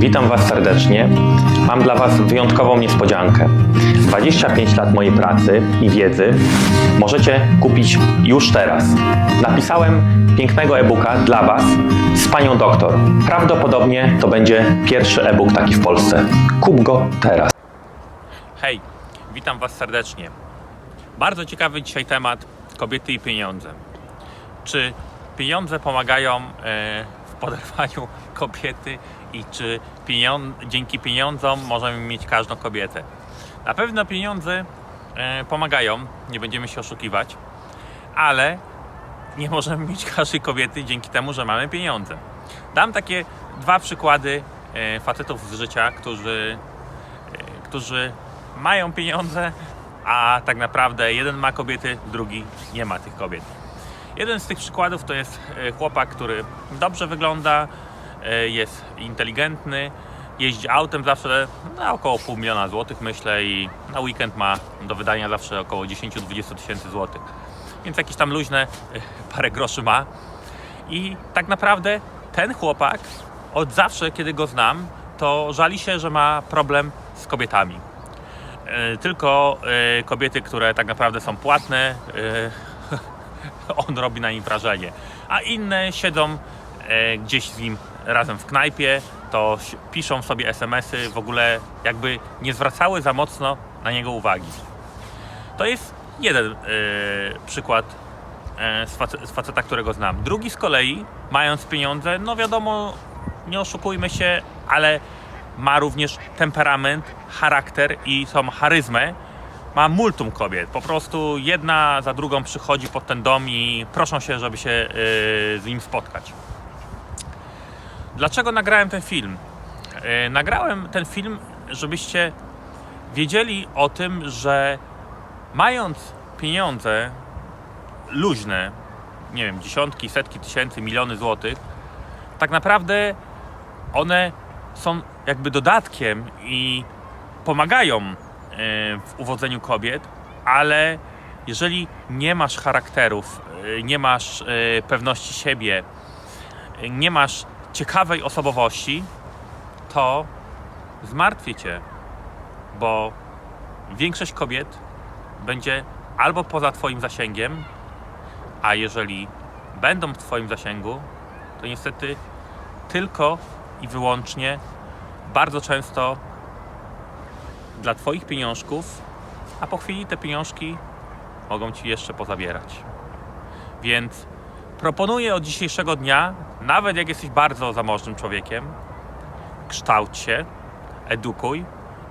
Witam Was serdecznie. Mam dla Was wyjątkową niespodziankę. 25 lat mojej pracy i wiedzy możecie kupić już teraz. Napisałem pięknego e-booka dla Was z panią doktor. Prawdopodobnie to będzie pierwszy e-book taki w Polsce. Kup go teraz. Hej, witam Was serdecznie. Bardzo ciekawy dzisiaj temat kobiety i pieniądze. Czy pieniądze pomagają w poderwaniu kobiety i czy pieniądz, dzięki pieniądzom możemy mieć każdą kobietę? Na pewno pieniądze e, pomagają, nie będziemy się oszukiwać, ale nie możemy mieć każdej kobiety dzięki temu, że mamy pieniądze. Dam takie dwa przykłady e, facetów z życia, którzy e, którzy mają pieniądze, a tak naprawdę jeden ma kobiety, drugi nie ma tych kobiet. Jeden z tych przykładów to jest e, chłopak, który dobrze wygląda, e, jest inteligentny, jeździ autem zawsze na około pół miliona złotych myślę i na weekend ma do wydania zawsze około 10-20 tysięcy złotych. Więc jakieś tam luźne e, parę groszy ma. I tak naprawdę ten chłopak od zawsze, kiedy go znam, to żali się, że ma problem z kobietami. Tylko kobiety, które tak naprawdę są płatne, on robi na nim wrażenie. A inne siedzą e, gdzieś z nim razem w knajpie, to piszą sobie SMS-y, w ogóle jakby nie zwracały za mocno na niego uwagi. To jest jeden e, przykład e, z, face, z faceta, którego znam. Drugi z kolei, mając pieniądze, no wiadomo, nie oszukujmy się, ale ma również temperament, charakter i tą charyzmę. Ma multum kobiet. Po prostu jedna za drugą przychodzi pod ten dom i proszą się, żeby się e, z nim spotkać. Dlaczego nagrałem ten film? E, Nagrałem ten film, żebyście wiedzieli o tym, że mając pieniądze luźne, nie wiem, dziesiątki, setki tysięcy, miliony złotych, tak naprawdę one są jakby dodatkiem i pomagają w uwodzeniu kobiet, ale jeżeli nie masz charakterów, e, nie masz e, pewności siebie, e, nie masz ciekawej osobowości, to zmartwię cię, bo większość kobiet będzie albo poza Twoim zasięgiem, a jeżeli będą w Twoim zasięgu, to niestety tylko i wyłącznie bardzo często dla Twoich pieniążków, a po chwili te pieniążki mogą Ci jeszcze pozabierać. Więc proponuję od dzisiejszego dnia, nawet jak jesteś bardzo zamożnym człowiekiem, kształć się, edukuj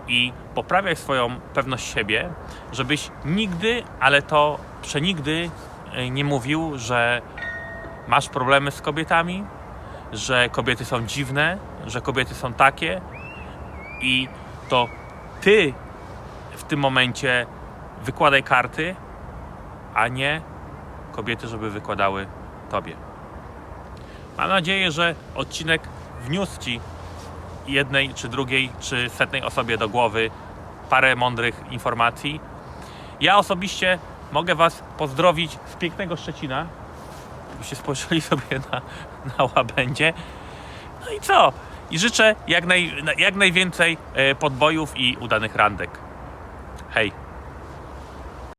i poprawiaj swoją pewność siebie, żebyś nigdy, ale to przenigdy y, nie mówił, że masz problemy z kobietami, że kobiety są dziwne, że kobiety są takie i to ty w tym momencie wykładaj karty, a nie kobiety, żeby wykładały tobie. Mam nadzieję, że odcinek wniósł ci jednej, czy drugiej, czy setnej osobie do głowy parę mądrych informacji. Ja osobiście mogę Was pozdrowić z pięknego Szczecina. Byście spojrzeli sobie na, na łabędzie. No i co? I życzę jak, naj, jak najwięcej e, podbojów i udanych randek. Hej!